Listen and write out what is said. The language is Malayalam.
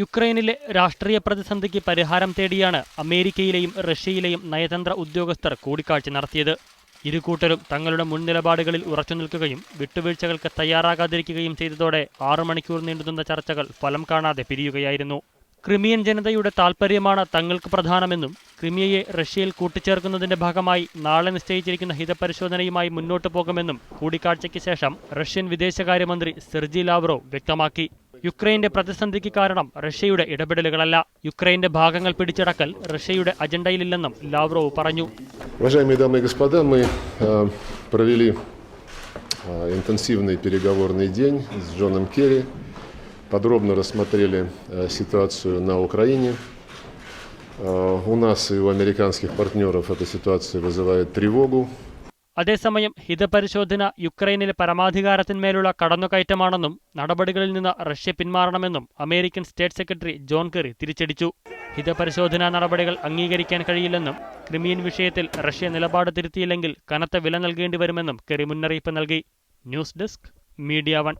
യുക്രൈനിലെ രാഷ്ട്രീയ പ്രതിസന്ധിക്ക് പരിഹാരം തേടിയാണ് അമേരിക്കയിലെയും റഷ്യയിലെയും നയതന്ത്ര ഉദ്യോഗസ്ഥർ കൂടിക്കാഴ്ച നടത്തിയത്. ഇരു കൂട്ടരും തങ്ങളുടെ മുൻ നിലപാടുകളിൽ ഉറച്ചുനിൽക്കുകയും വിട്ടുവീഴ്ചകൾക്ക് തയ്യാറാകാതിരിക്കുകയും ചെയ്തതോടെ ആറു മണിക്കൂർ നീണ്ടുനിന്ന ചർച്ചകൾ ഫലം കാണാതെ പിരിയുകയായിരുന്നു. ക്രിമിയൻ ജനതയുടെ താൽപ്പര്യമാണ് തങ്ങൾക്ക് പ്രധാനമെന്നും ക്രിമിയയെ റഷ്യയിൽ കൂട്ടിച്ചേർക്കുന്നതിന്റെ ഭാഗമായി നാളെ നിശ്ചയിച്ചിരിക്കുന്ന ഹിതപരിശോധനയുമായി മുന്നോട്ടു പോകുമെന്നും കൂടിക്കാഴ്ചയ്ക്ക് ശേഷം റഷ്യൻ വിദേശകാര്യമന്ത്രി സെർജി ലാവ്റോ വ്യക്തമാക്കി. യുക്രൈന്റെ പ്രതിസന്ധിക്ക് കാരണം റഷ്യയുടെ ഇടപെടലുകളല്ല യുക്രൈന്റെ ഭാഗങ്ങൾ പിടിച്ചടക്കൽ റഷ്യയുടെ അജണ്ടയിലില്ലെന്നും ലാവ്റോവ് പറഞ്ഞു Уважаемые дамы и господа, мы э, провели э, интенсивный переговорный день с Джоном Керри, подробно рассмотрели э, ситуацию на Украине. Э, у нас и у американских партнеров эта ситуация вызывает тревогу. അതേസമയം ഹിതപരിശോധന യുക്രൈനിലെ പരമാധികാരത്തിന്മേലുള്ള കടന്നുകയറ്റമാണെന്നും നടപടികളിൽ നിന്ന് Russia പിന്മാറണമെന്നും American state secretary John Kerry തിരിച്ചടിച്ചു. ഹിതപരിശോധനാ നടപടികൾ അംഗീകരിക്കാൻ കഴിയില്ലെന്നും ക്രിമിയൻ വിഷയത്തിൽ റഷ്യ നിലപാട് തിരുത്തിയില്ലെങ്കിൽ കനത്ത വില നൽകേണ്ടി വരുമെന്നും കെറി മുന്നറിയിപ്പ് നൽകി. News desk media one.